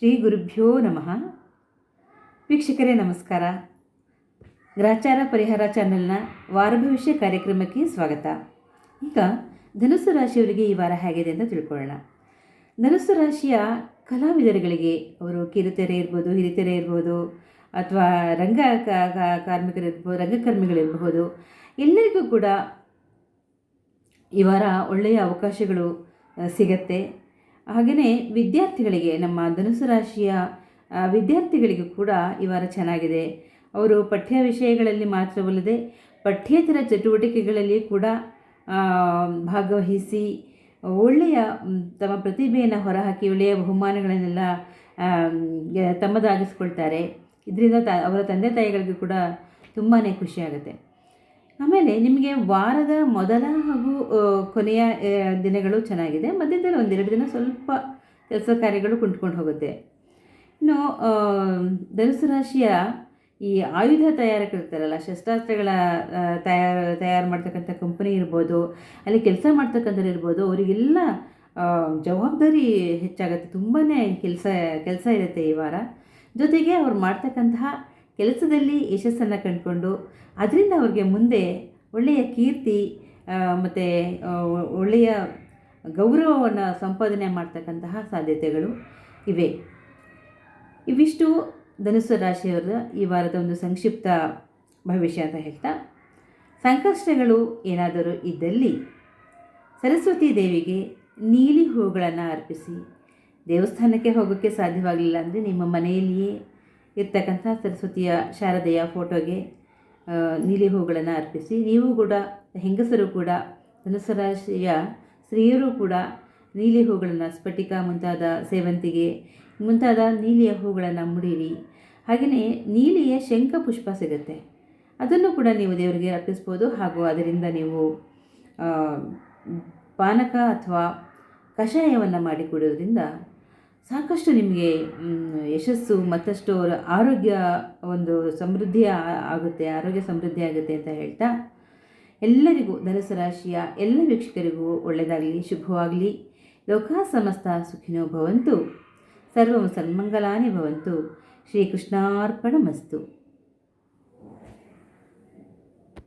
ಶ್ರೀ ಗುರುಭ್ಯೋ ನಮಃ. ವೀಕ್ಷಕರೇ ನಮಸ್ಕಾರ. ಗ್ರಾಚಾರ ಪರಿಹಾರ ಚಾನೆಲ್ನ ವಾರ ಭವಿಷ್ಯ ಕಾರ್ಯಕ್ರಮಕ್ಕೆ ಸ್ವಾಗತ. ಈಗ ಧನುಸು ರಾಶಿಯವರಿಗೆ ಈ ವಾರ ಹೇಗಿದೆ ಅಂತ ತಿಳ್ಕೊಳ್ಳೋಣ. ಧನುಸು ರಾಶಿಯ ಕಲಾವಿದರುಗಳಿಗೆ ಅವರು ಕಿರುತೆರೆ ಇರ್ಬೋದು ಹಿರಿತೆರೆ ಇರ್ಬೋದು, ಅಥವಾ ರಂಗ ಕಾರ್ಮಿಕರಿರ್ಬೋದು ರಂಗಕರ್ಮಿಗಳಿರಬಹುದು ಎಲ್ಲರಿಗೂ ಕೂಡ ಈ ವಾರ ಒಳ್ಳೆಯ ಅವಕಾಶಗಳು ಸಿಗತ್ತೆ. ಹಾಗೆಯೇ ವಿದ್ಯಾರ್ಥಿಗಳಿಗೆ, ನಮ್ಮ ಧನುಸು ರಾಶಿಯ ವಿದ್ಯಾರ್ಥಿಗಳಿಗೂ ಕೂಡ ಈ ವಾರ ಚೆನ್ನಾಗಿದೆ. ಅವರು ಪಠ್ಯ ವಿಷಯಗಳಲ್ಲಿ ಮಾತ್ರವಲ್ಲದೆ, ಪಠ್ಯೇತರ ಚಟುವಟಿಕೆಗಳಲ್ಲಿ ಕೂಡ ಭಾಗವಹಿಸಿ, ಒಳ್ಳೆಯ ತಮ್ಮ ಪ್ರತಿಭೆಯನ್ನು ಹೊರಹಾಕಿ, ಒಳ್ಳೆಯ ಬಹುಮಾನಗಳನ್ನೆಲ್ಲ ತಮ್ಮದಾಗಿಸ್ಕೊಳ್ತಾರೆ. ಇದರಿಂದ ತ, ಅವರ ತಂದೆ ತಾಯಿಗಳಿಗೂ ಕೂಡ ತುಂಬಾ ಖುಷಿಯಾಗುತ್ತೆ ಆಮೇಲೆ ನಿಮಗೆ ವಾರದ ಮೊದಲ ಹಾಗೂ ಕೊನೆಯ ದಿನಗಳು ಚೆನ್ನಾಗಿದೆ. ಮಧ್ಯದಲ್ಲಿ ಒಂದೆರಡು ದಿನ ಸ್ವಲ್ಪ ಕೆಲಸ ಕಾರ್ಯಗಳು ಕುಂಟ್ಕೊಂಡು ಹೋಗುತ್ತೆ. ಇನ್ನು ಧನುಸು ರಾಶಿಯ ಈ ಆಯುಧ ತಯಾರಕರಿರ್ತಾರಲ್ಲ, ಶಸ್ತ್ರಾಸ್ತ್ರಗಳ ತಯಾರು ತಯಾರು ಮಾಡ್ತಕ್ಕಂಥ ಕಂಪನಿ ಇರ್ಬೋದು, ಅಲ್ಲಿ ಕೆಲಸ ಮಾಡ್ತಕ್ಕಂಥವ್ರು ಇರ್ಬೋದು, ಅವರಿಗೆಲ್ಲ ಜವಾಬ್ದಾರಿ ಹೆಚ್ಚಾಗುತ್ತೆ. ತುಂಬಾ ಕೆಲಸ ಕೆಲಸ ಇರುತ್ತೆ ಈ ವಾರ. ಜೊತೆಗೆ ಅವ್ರು ಮಾಡ್ತಕ್ಕಂತಹ ಕೆಲಸದಲ್ಲಿ ಯಶಸ್ಸನ್ನು ಕಂಡುಕೊಂಡು ಅದರಿಂದ ಅವ್ರಿಗೆ ಮುಂದೆ ಒಳ್ಳೆಯ ಕೀರ್ತಿ ಮತ್ತು ಒಳ್ಳೆಯ ಗೌರವವನ್ನು ಸಂಪಾದನೆ ಮಾಡ್ತಕ್ಕಂತಹ ಸಾಧ್ಯತೆಗಳು ಇವೆ. ಇವಿಷ್ಟು ಧನುಸ್ಸು ರಾಶಿಯವರ ಈ ವಾರದ ಒಂದು ಸಂಕ್ಷಿಪ್ತ ಭವಿಷ್ಯ ಅಂತ ಹೇಳ್ತಾ, ಸಂಕಷ್ಟಗಳು ಏನಾದರೂ ಇದ್ದಲ್ಲಿ ಸರಸ್ವತಿ ದೇವಿಗೆ ನೀಲಿ ಹೂಗಳನ್ನು ಅರ್ಪಿಸಿ, ದೇವಸ್ಥಾನಕ್ಕೆ ಹೋಗೋಕ್ಕೆ ಸಾಧ್ಯವಾಗಲಿಲ್ಲ ಅಂದರೆ ನಿಮ್ಮ ಮನೆಯಲ್ಲಿಯೇ ಇರ್ತಕ್ಕಂಥ ಸರಸ್ವತಿಯ ಶಾರದೆಯ ಫೋಟೋಗೆ ನೀಲಿ ಹೂಗಳನ್ನು ಅರ್ಪಿಸಿ, ನೀವು ಕೂಡ, ಹೆಂಗಸರು ಕೂಡ ಧನುಸ್ಸು ರಾಶಿಯ ಸ್ತ್ರೀಯರು ಕೂಡ ನೀಲಿ ಹೂಗಳನ್ನು ಸ್ಫಟಿಕ ಮುಂತಾದ ಸೇವಂತಿಗೆ, ಮುಂತಾದ ನೀಲಿಯ ಹೂಗಳನ್ನು ಮುಡಿರಿ. ಹಾಗೆಯೇ ನೀಲಿಯ ಶಂಖ ಪುಷ್ಪ ಸಿಗುತ್ತೆ. ಅದನ್ನು ಕೂಡ ನೀವು ದೇವರಿಗೆ ಅರ್ಪಿಸ್ಬೋದು. ಹಾಗೂ ಅದರಿಂದ ನೀವು ಪಾನಕ ಅಥವಾ ಕಷಾಯವನ್ನು ಮಾಡಿ ಕುಡಿಯೋದ್ರಿಂದ ಸಾಕಷ್ಟು ನಿಮಗೆ ಯಶಸ್ಸು ಮತ್ತಷ್ಟು ಆರೋಗ್ಯ ಒಂದು ಸಮೃದ್ಧಿ ಆಗುತ್ತೆ, ಆರೋಗ್ಯ ಸಮೃದ್ಧಿ ಆಗುತ್ತೆ ಅಂತ ಹೇಳ್ತಾ ಎಲ್ಲರಿಗೂ ಧನುಸು ರಾಶಿಯ ಎಲ್ಲ ವೀಕ್ಷಕರಿಗೂ ಒಳ್ಳೆಯದಾಗಲಿ, ಶುಭವಾಗಲಿ. ಲೋಕ ಸಮಸ್ತ ಸುಖಿನೋ ಭವಂತು. ಸರ್ವ ಸನ್ಮಂಗಲಾನಿ ಭವಂತು. ಶ್ರೀಕೃಷ್ಣಾರ್ಪಣಮಸ್ತು.